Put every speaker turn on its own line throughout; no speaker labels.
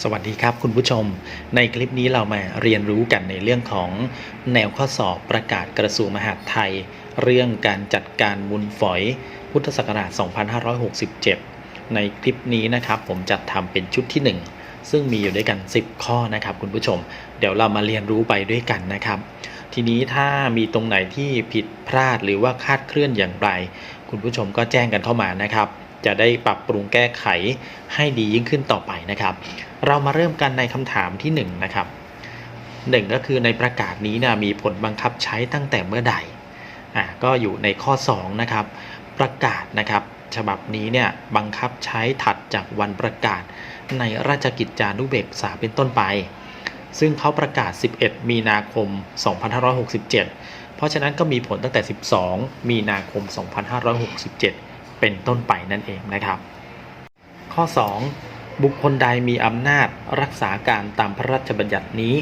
สวัสดีครับคุณผู้ชม ในคลิปนี้เรามาเรียนรู้กันในเรื่องของแนวข้อสอบประกาศกระทรวงมหาดไทย เรื่องการจัดการมูลฝอย พุทธศักราช 2567 ในคลิปนี้นะครับ ผมจัดทำเป็นชุดที่ 1 ซึ่งมีอยู่ด้วยกัน 10 ข้อนะครับ คุณผู้ชม เดี๋ยวเรามาเรียนรู้ไปด้วยกันนะครับ ทีนี้ถ้ามีตรงไหนที่ผิดพลาดหรือว่าคาดเคลื่อนอย่างไร คุณผู้ชมก็แจ้งกันเข้ามานะครับ จะได้ปรับปรุงแก้ไขให้ดียิ่งขึ้นต่อไปนะครับ เรามาเริ่มกันในคำถามที่1นงนะครับหนึ่งก็คือในประกาศนี้นะมีผลบังคับใช้ตั้งแต่เมื่อใดอ่าก็อยู่ในข้อ2นะครับประกาศนะครับฉบับนี้เนี่ยบังคับใช้ถัดจากวันประกาศในราชกิจจานุเบกษาเป็นต้นไป ซึ่งเขาประกาศ 11 มีนาคม 2567 เพราะฉะนั้นก็มีผลตั้งแต่ 12 มีนาคม 2567 เป็นต้นไปนั่นเองนะครับ ข้อ 2 บุคคลใดมีอำนาจรักษาการตามพระราชบัญญัตินี้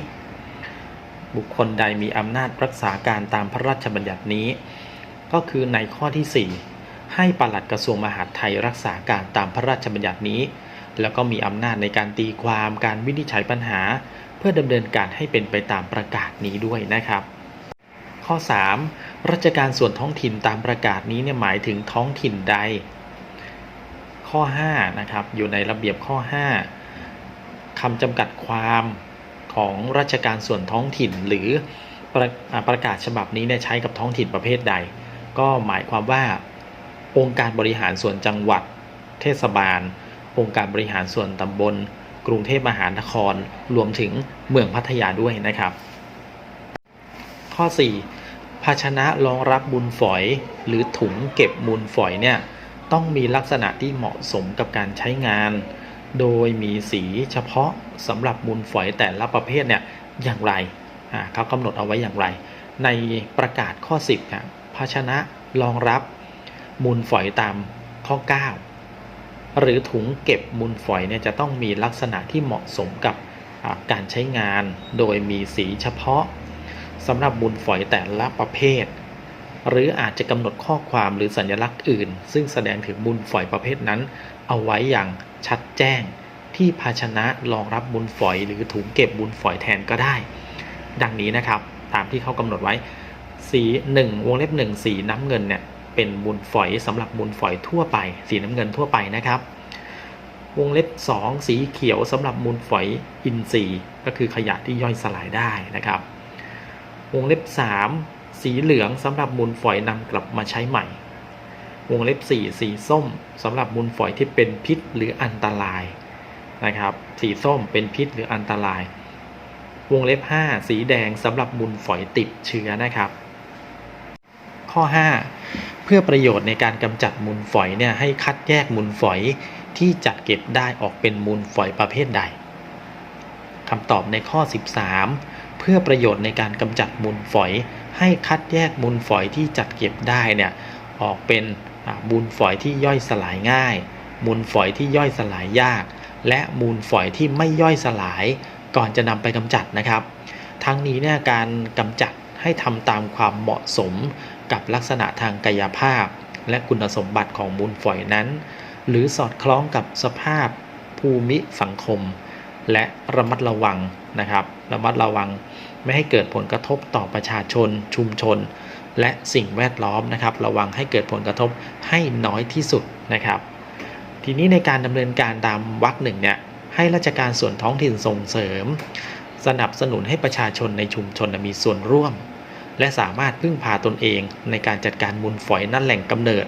บุคคลใดมีอำนาจรักษาการตามพระราชบัญญัตินี้ ก็คือในข้อที่ 4 ให้ปลัดกระทรวงมหาดไทยรักษาการตามพระราชบัญญัตินี้ แล้วก็มีอำนาจในการตีความการวินิจฉัยปัญหา เพื่อดำเนินการให้เป็นไปตามประกาศนี้ด้วยนะครับ ข้อ 3. ราชการส่วนท้องถิ่นตามประกาศนี้เนี่ยหมายถึงท้องถิ่นใด ข้อ5นะครับอยู่ในระเบียบข้อ 5คำจำกัดความของราชการส่วนท้องถิ่นหรือประประกาศฉบับนี้เนี่ยใช้กับท้องถิ่นประเภทใด ก็หมายความว่า องค์การบริหารส่วนจังหวัด เทศบาล องค์การบริหารส่วนตำบล กรุงเทพมหานคร รวมถึงเมืองพัทยาด้วยนะครับ ข้อ 4 ภาชนะรองรับมูลฝอย หรือถุงเก็บมูลฝอยเนี่ยต้องมีลักษณะที่เหมาะสมกับการใช้งาน โดยมีสีเฉพาะสำหรับมูลฝอยแต่ละประเภทเนี่ยอย่างไรเขากำหนดเอาไว้อย่างไร ในประกาศข้อ 10ครับภาชนะรองรับมูลฝอยตามข้อ 9 หรือถุงเก็บมูลฝอยเนี่ยจะต้องมีลักษณะที่เหมาะสมกับการใช้งาน โดยมีสีเฉพาะ สำหรับมูลฝอยแต่ละประเภท หรืออาจจะกำหนดข้อความหรือสัญลักษณ์อื่น ซึ่งแสดงถึงมูลฝอยประเภทนั้น เอาไว้อย่างชัดแจ้ง ที่ภาชนะรองรับมูลฝอย หรือถุงเก็บมูลฝอยแทนก็ได้ ดังนี้นะครับ ตามที่เขากำหนดไว้ สี1วงเล็บ1สีน้ำเงินเนี่ยเป็นมูลฝอยสำหรับมูลฝอยทั่วไป สีน้ำเงินทั่วไปนะครับวงเล็บ 2 สีเขียวสำหรับมูลฝอยอินทรีย์ก็คือขยะที่ย่อยสลายได้นะครับ วงเล็บ 3 สีเหลืองสำหรับมูลฝอยนำกลับมาใช้ใหม่ วงเล็บ 4 สีส้มสำหรับมูลฝอยที่เป็นพิษหรืออันตรายนะครับ สีส้มเป็นพิษหรืออันตราย วงเล็บ 5 สีแดงสำหรับมูลฝอยติดเชื้อนะครับ ข้อ 5 เพื่อประโยชน์ในการกำจัดมูลฝอยเนี่ยให้คัดแยกมูลฝอยที่จัดเก็บได้ออกเป็นมูลฝอยประเภทใดคำตอบในข้อ 13 เพื่อประโยชน์ในการกำจัดมูลฝอย ให้คัดแยกมูลฝอยที่จัดเก็บได้เนี่ยออกเป็นมูลฝอยที่ย่อยสลายง่าย มูลฝอยที่ย่อยสลายยาก และมูลฝอยที่ไม่ย่อยสลาย ก่อนจะนำไปกำจัดนะครับ ทั้งนี้เนี่ยการกำจัดให้ทำตามความเหมาะสมกับลักษณะทางกายภาพ และคุณสมบัติของมูลฝอยนั้น หรือสอดคล้องกับสภาพภูมิสังคม และระมัดระวังนะครับ ระมัดระวังไม่ให้เกิดผลกระทบต่อประชาชนชุมชน และสิ่งแวดล้อมนะครับ ระวังให้เกิดผลกระทบให้น้อยที่สุดนะครับ ทีนี้ในการดำเนินการตามวรรคหนึ่งเนี่ยให้ราชการส่วนท้องถิ่นส่งเสริม สนับสนุนให้ประชาชนในชุมชนมีส่วนร่วม และสามารถพึ่งพาตนเองในการจัดการมูลฝอยนั่นแหล่งกำเนิด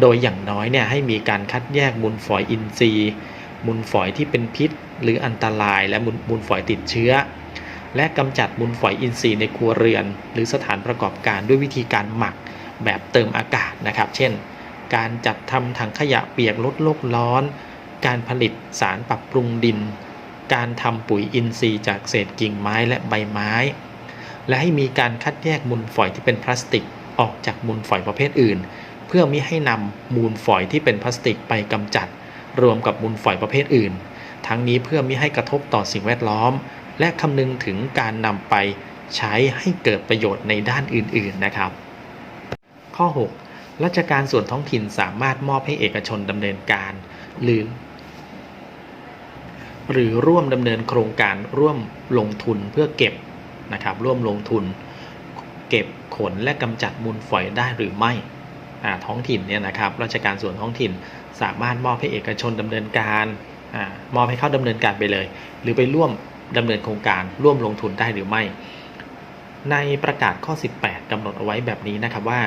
โดยอย่างน้อยเนี่ยให้มีการคัดแยกมูลฝอยอินทรีย์ มูลฝอยที่เป็นพิษ หรืออันตรายและมูลมูลฝอยติดเชื้อ และกำจัดมูลฝอยอินทรีย์ในครัวเรือน หรือสถานประกอบการด้วยวิธีการหมักแบบเติมอากาศนะครับ เช่น การจัดทำถังขยะเปียกลดโลกร้อน การผลิตสารปรับปรุงดิน การทำปุ๋ยอินทรีย์จากเศษกิ่งไม้และใบไม้ และให้มีการคัดแยกมูลฝอยที่เป็นพลาสติกออกจากมูลฝอยประเภทอื่น เพื่อมิให้นำมูลฝอยที่เป็นพลาสติกไปกำจัด รวมกับมูลฝอยประเภทอื่น ทั้งนี้เพื่อมิให้กระทบต่อสิ่งแวดล้อม และคำนึงถึงการนำไปใช้ให้เกิดประโยชน์ในด้านอื่น ๆนะครับ ข้อ 6 ราชการส่วนท้องถิ่นสามารถมอบให้เอกชนดำเนินการ หรือ หรือร่วมดำเนินโครงการร่วมลงทุนเพื่อเก็บนะครับร่วมลงทุน เก็บขนและกำจัดมูลฝอยได้หรือไม่ ท้องถิ่นเนี่ยนะครับราชการส่วนท้องถิ่น สามารถมอบให้เอกชนดำเนินการอมอบให้เข้าดำเนินการไปเลย หรือไปร่วมดำเนินโครงการร่วมลงทุนได้หรือไม่ ในประกาศข้อ 18กำหนดเอาไว้แบบนี้นะครับว่า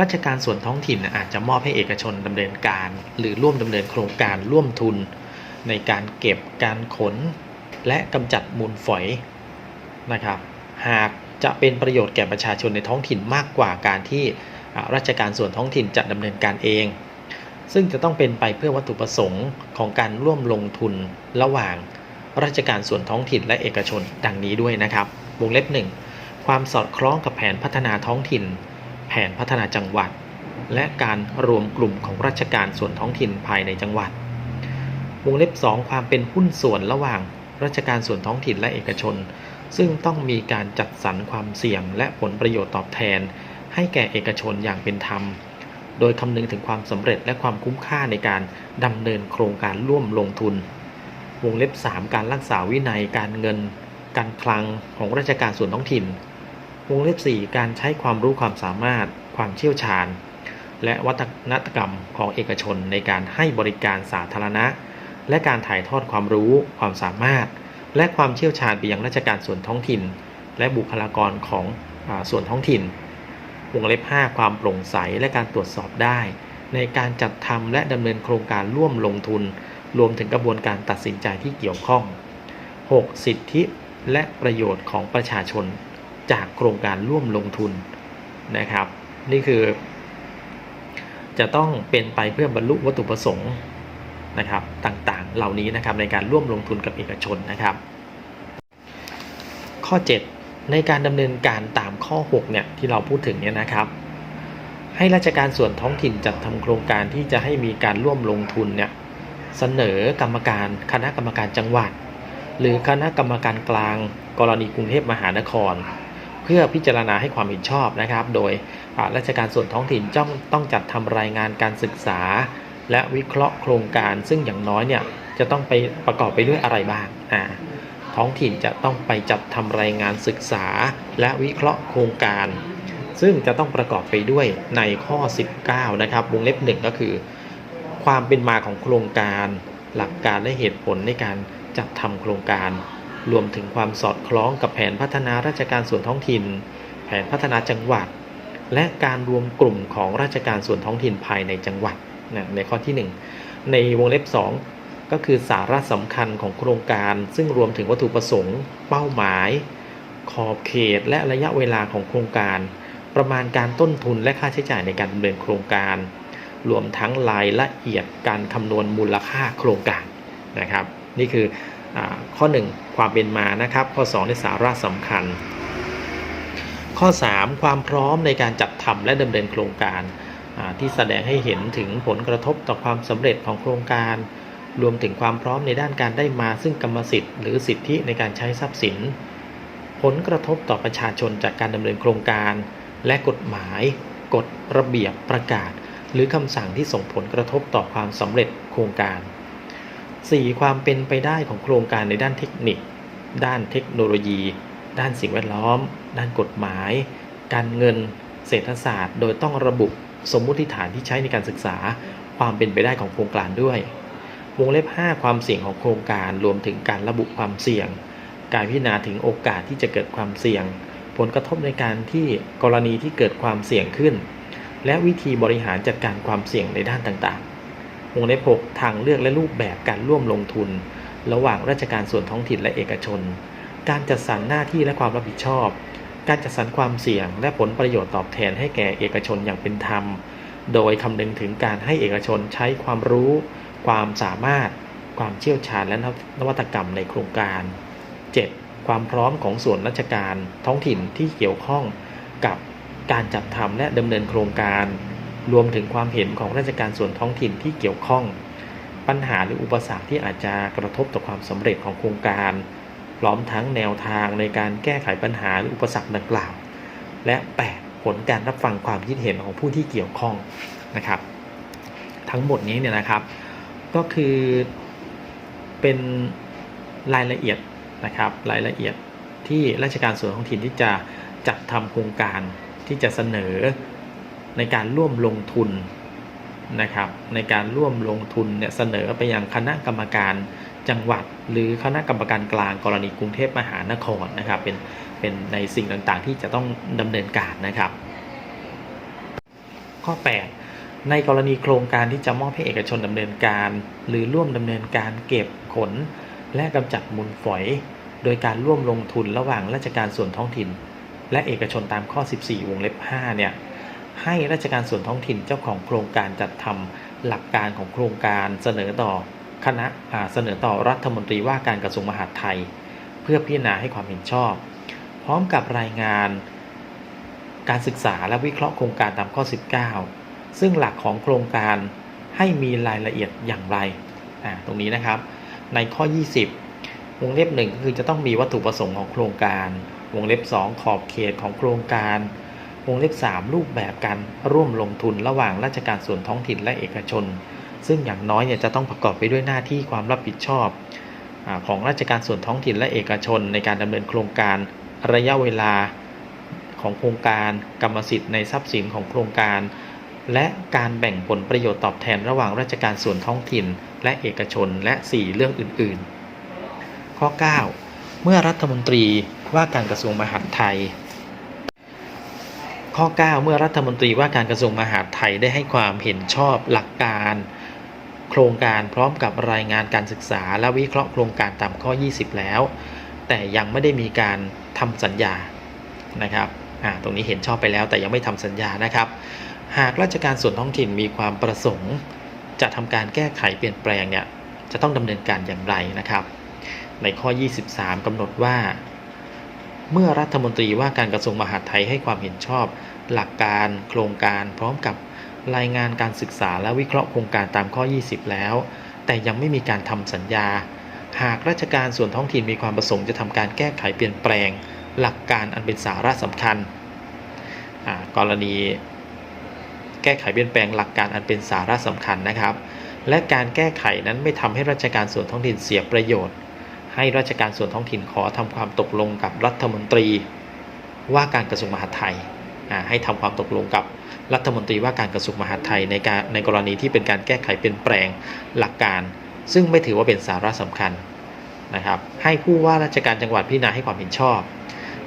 ราชการส่วนท้องถิ่นอาจจะมอบให้เอกชนดำเนินการ หรือร่วมดำเนินโครงการร่วมทุน ในการเก็บการขน และกำจัดมูลฝอยนะครับ หาก จะเป็นประโยชน์แก่ประชาชนในท้องถิ่นมากกว่าการที่ราชการส่วนท้องถิ่นจะดำเนินการเอง ซึ่งจะต้องเป็นไปเพื่อวัตถุประสงค์ของการร่วมลงทุนระหว่างราชการส่วนท้องถิ่นและเอกชนดังนี้ด้วยนะครับ วงเล็บหนึ่งความสอดคล้องกับแผนพัฒนาท้องถิ่น แผนพัฒนาจังหวัด และการรวมกลุ่มของราชการส่วนท้องถิ่นภายในจังหวัด วงเล็บ 2 ความเป็นหุ้นส่วนระหว่างราชการส่วนท้องถิ่นและเอกชน ซึ่งต้องมีการจัดสรรความเสี่ยงและผลประโยชน์ตอบแทน ให้แก่เอกชนอย่างเป็นธรรม โดยคำนึงถึงความสำเร็จและความคุ้มค่าในการดำเนินโครงการร่วมลงทุน วงเล็บ 3 การรักษาวินัยการเงิน การคลังของราชการส่วนท้องถิ่น วงเล็บ 4 การใช้ความรู้ความสามารถ ความเชี่ยวชาญ และวัฒนกรรมของเอกชนในการให้บริการสาธารณะ และการถ่ายทอดความรู้ความสามารถ และความเชี่ยวชาญไปยังราชการส่วนท้องถิ่น และบุคลากรของอส่วนท้องถิ่น วงเล็บ 5 ความโปร่งใสและการตรวจสอบได้ ในการจัดทำและดำเนินโครงการร่วมลงทุน รวมถึงกระบวนการตัดสินใจที่เกี่ยวข้อง 6. สิทธิและประโยชน์ของประชาชนจากโครงการร่วมลงทุนนะครับ นี่คือ จะต้องเป็นไปเพื่อบรรลุวัตถุประสงค์ นะครับต่างๆ เหล่านี้นะครับในการร่วมลงทุนกับเอกชนนะครับ ข้อ 7 ในการดำเนินการตามข้อ6เนี่ยที่เราพูดถึงเนี่ยนะครับ ให้ราชการส่วนท้องถิ่นจัดทำโครงการที่จะให้มีการร่วมลงทุนเนี่ยเสนอกรรมการคณะกรรมการจังหวัด หรือคณะกรรมการกลาง กรณีกรุงเทพมหานคร เพื่อพิจารณาให้ความเห็นชอบนะครับ โดยราชการส่วนท้องถิ่นจ้องต้องจัดทำรายงานการศึกษา และวิเคราะห์โครงการซึ่งอย่างน้อยเนี่ยจะต้องไปประกอบไปด้วยอะไรบ้างอ่าท้องถิ่นจะต้องไปจัดทำรายงานศึกษา และวิเคราะห์โครงการ ซึ่งจะต้องประกอบไปด้วยในข้อ 19 นะครับวงเล็บหนึ่งก็คือ ความเป็นมาของโครงการ หลักการและเหตุผลในการจัดทำโครงการ รวมถึงความสอดคล้องกับแผนพัฒนาราชการส่วนท้องถิ่น แผนพัฒนาจังหวัด และการรวมกลุ่มของราชการส่วนท้องถิ่นภายในจังหวัด นะในข้อที่ 1 ในวงเล็บ 2 ก็คือสาระสำคัญของโครงการ ซึ่งรวมถึงวัตถุประสงค์ เป้าหมาย ขอบเขต และระยะเวลาของโครงการ ประมาณการต้นทุนและค่าใช้จ่ายในการดำเนินโครงการ รวมทั้งรายละเอียดการคำนวณมูลค่าโครงการนะครับ นี่คืออข้อ 1 ความเป็นมานะครับ ข้อ2ในสาระสำคัญข้อ 3 ความพร้อมในการจัดทำและดำเนินโครงการ ที่แสดงให้เห็นถึงผลกระทบต่อความสำเร็จของโครงการ รวมถึงความพร้อมในด้านการได้มาซึ่งกรรมสิทธิ์หรือสิทธิในการใช้ทรัพย์สิน ผลกระทบต่อประชาชนจากการดำเนินโครงการ และกฎหมาย กฎระเบียบประกาศ หรือคำสั่งที่ส่งผลกระทบต่อความสำเร็จโครงการ 4. ความเป็นไปได้ของโครงการในด้านเทคนิค ด้านเทคโนโลยี ด้านสิ่งแวดล้อม ด้านกฎหมาย การเงิน เศรษฐศาสตร์ โดยต้องระบุ สมมุติฐานที่ใช้ในการศึกษาความเป็นไปได้ของโครงการด้วย วงเล็บ 5 ความเสี่ยงของโครงการรวมถึงการระบุความเสี่ยง การพิจารณาถึงโอกาสที่จะเกิดความเสี่ยง ผลกระทบในการที่กรณีที่เกิดความเสี่ยงขึ้น และวิธีบริหารจัดการความเสี่ยงในด้านต่างๆ วงเล็บ 6 ทางเลือกและรูปแบบการร่วมลงทุน ระหว่างราชการส่วนท้องถิ่นและเอกชน การจัดสรรหน้าที่และความรับผิดชอบ การจัดสรรความเสี่ยง และผลประโยชน์ตอบแทนให้แก่เอกชนอย่างเป็นธรรม โดยคำนึงถึงการให้เอกชนใช้ความรู้ ความสามารถ ความเชี่ยวชาญและนวัตกรรมในโครงการ 7. ความพร้อมของส่วนราชการท้องถิ่นที่เกี่ยวข้องกับการจัดทำและดำเนินโครงการ รวมถึงความเห็นของราชการส่วนท้องถิ่นที่เกี่ยวข้อง ปัญหาหรืออุปสรรคที่อาจจะกระทบต่อความสำเร็จของโครงการ พร้อมทั้งแนวทางในการแก้ไขปัญหาหรืออุปสรรคดังกล่าว และ 8. ผลการรับฟังความคิดเห็นของผู้ที่เกี่ยวข้องนะครับ ทั้งหมดนี้เนี่ยนะครับก็คือเป็นรายละเอียดนะครับรายละเอียดที่ราชการส่วนท้องถิ่นที่จะจัดทำโครงการที่จะเสนอในการร่วมลงทุนนะครับในการร่วมลงทุนเนี่ยเสนอไปยังคณะกรรมการ จังหวัด หรือคณะกรรมการกลางกรณีกรุงเทพมหานครนะครับเป็นเป็นในสิ่งต่างๆ ที่จะต้องดำเนินการนะครับ ข้อ 8 ในกรณีโครงการที่จะมอบให้เอกชนดำเนินการ หรือร่วมดำเนินการเก็บขน และกำจัดมูลฝอย โดยการร่วมลงทุนระหว่างราชการส่วนท้องถิ่น และเอกชนตามข้อ 14 วงเล็บ 5 เนี่ยให้ราชการส่วนท้องถิ่นเจ้าของโครงการจัดทำหลักการของโครงการเสนอต่อ คณะเสนอต่อรัฐมนตรีว่าการกระทรวงมหาดไทย เพื่อพิจารณาให้ความเห็นชอบ พร้อมกับรายงานการศึกษาและวิเคราะห์โครงการตามข้อ 19 ซึ่งหลักของโครงการให้มีรายละเอียดอย่างไร ตรงนี้นะครับ ในข้อ 20 วงเล็บหนึ่งก็คือจะต้องมีวัตถุประสงค์ของโครงการ วงเล็บ 2 ขอบเขตของโครงการ วงเล็บ 3 รูปแบบการร่วมลงทุนระหว่างราชการส่วนท้องถิ่นและเอกชน ซึ่งอย่างน้อยเนี่ยจะต้องประกอบไปด้วยหน้าที่ความรับผิดชอบอของราชการส่วนท้องถิ่นและเอกชน ในการดำเนินโครงการระยะเวลาของโครงการกรรมสิทธิ์ในทรัพย์สินของโครงการ และการแบ่งผลประโยชน์ตอบแทนระหว่างราชการส่วนท้องถิ่น และเอกชนและ 4 เรื่องอื่น ๆ ข้อ 9 เมื่อรัฐมนตรีว่าการกระทรวงมหาดไทย ข้อ 9 เมื่อรัฐมนตรีว่าการกระทรวงมหาดไทยได้ให้ความเห็นชอบหลักการ โครงการพร้อมกับรายงานการศึกษา และวิเคราะห์โครงการตามข้อ 20 แล้ว แต่ยังไม่ได้มีการทำสัญญานะครับตรงนี้เห็นชอบไปแล้วแต่ยังไม่ทำสัญญานะครับ หากราชการส่วนท้องถิ่นมีความประสงค์ จะทำการแก้ไขเปลี่ยนแปลงเนี่ยจะต้องดำเนินการอย่างไรนะครับ ในข้อ 23กำหนดว่า เมื่อรัฐมนตรีว่าการกระทรวงมหาดไทยให้ความเห็นชอบ หลักการโครงการพร้อมกับ รายงานการศึกษาและวิเคราะห์โครงการตามข้อ 20 แล้ว แต่ยังไม่มีการทำสัญญา หากราชการส่วนท้องถิ่นมีความประสงค์จะทำการแก้ไขเปลี่ยนแปลง หลักการอันเป็นสาระสำคัญ กรณี แก้ไขเปลี่ยนแปลงหลักการอันเป็นสาระสำคัญนะครับ และการแก้ไขนั้นไม่ทำให้ราชการส่วนท้องถิ่นเสียประโยชน์ ให้ราชการส่วนท้องถิ่นขอทำความตกลงกับรัฐมนตรี ว่าการกระทรวงมหาดไทย ให้ทำความตกลงกับรัฐมนตรีว่าการกระทรวงมหาดไทยในการในกรณีที่เป็นการแก้ไขเปลี่ยนแปลงหลักการ ซึ่งไม่ถือว่าเป็นสาระสำคัญนะครับ ให้ผู้ว่าราชการจังหวัดพิจารณาให้ความเห็นชอบ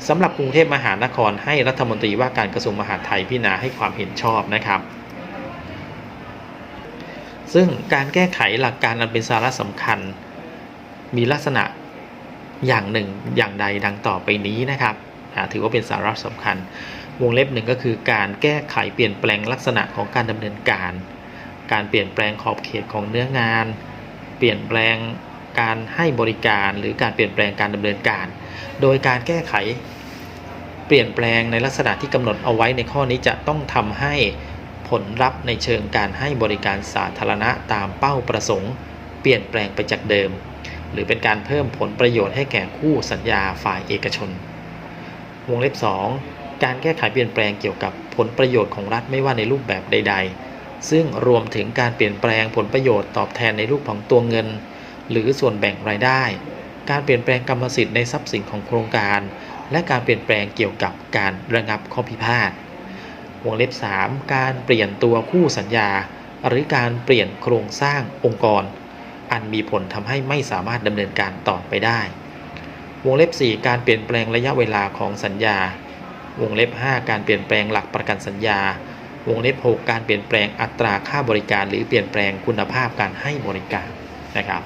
สำหรับกรุงเทพมหานครให้รัฐมนตรีว่าการกระทรวงมหาดไทยพิจารณาให้ความเห็นชอบนะครับ ซึ่งการแก้ไขหลักการอันเป็นสาระสำคัญ มีลักษณะอย่างหนึ่งอย่างใดดังต่อไปนี้นะครับ ถือว่าเป็นสาระสำคัญ วงเล็บหนึ่งก็คือการแก้ไขเปลี่ยนแปลงลักษณะของการดำเนินการ การเปลี่ยนแปลงขอบเขตของเนื้องาน เปลี่ยนแปลงการให้บริการหรือการเปลี่ยนแปลงการดำเนินการ โดยการแก้ไขเปลี่ยนแปลงในลักษณะที่กำหนดเอาไว้ในข้อนี้จะต้องทำให้ผลลัพธ์ในเชิงการให้บริการสาธารณะตามเป้าประสงค์ เปลี่ยนแปลงไปจากเดิม หรือเป็นการเพิ่มผลประโยชน์ให้แก่คู่สัญญาฝ่ายเอกชน วงเล็บ 2 การแก้ไขเปลี่ยนแปลงเกี่ยวกับผลประโยชน์ของรัฐไม่ว่าในรูปแบบใด ๆ ซึ่งรวมถึงการเปลี่ยนแปลงผลประโยชน์ตอบแทนในรูปของตัวเงิน หรือส่วนแบ่งรายได้ การเปลี่ยนแปลงกรรมสิทธิ์ในทรัพย์สินของโครงการ และการเปลี่ยนแปลงเกี่ยวกับการระงับข้อพิพาทวงเล็บ 3 การเปลี่ยนตัวคู่สัญญา หรือการเปลี่ยนโครงสร้างองค์กร อันมีผลทำให้ไม่สามารถดำเนินการต่อไปได้ วงเล็บ 4 การเปลี่ยนแปลงระยะเวลาของสัญญา วงเล็บ 5 การเปลี่ยนแปลงหลักประกันสัญญา วงเล็บ 6 การเปลี่ยนแปลงอัตราค่าบริการ หรือเปลี่ยนแปลงคุณภาพการให้บริการนะครับ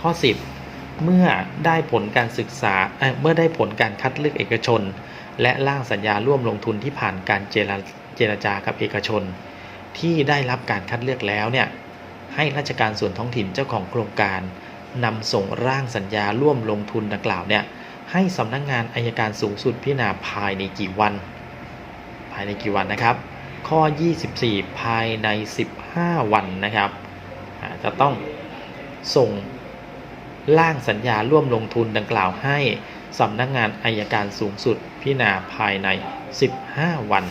ข้อ 10 เมื่อได้ผลการศึกษาเเมื่อได้ผลการคัดเลือกเอกชน และร่างสัญญาร่วมลงทุนที่ผ่านการเจรเจรจากับเอกชน ที่ได้รับการคัดเลือกแล้วเนี่ยให้ราชการส่วนท้องถิ่นเจ้าของโครงการ นำส่งร่างสัญญาร่วมลงทุนดังกล่าวเนี่ยให้สำนักงงานอายการสูงสุดพิจารณาภายในกี่วัน ภายในกี่วันนะครับ ข้อ 24 ภายใน 15 วันนะครับจะต้องส่งร่างสัญญาร่วมลงทุนดังกล่าวให้สำนักงานอายการสูงสุดพิจารณาภายใน 15 วัน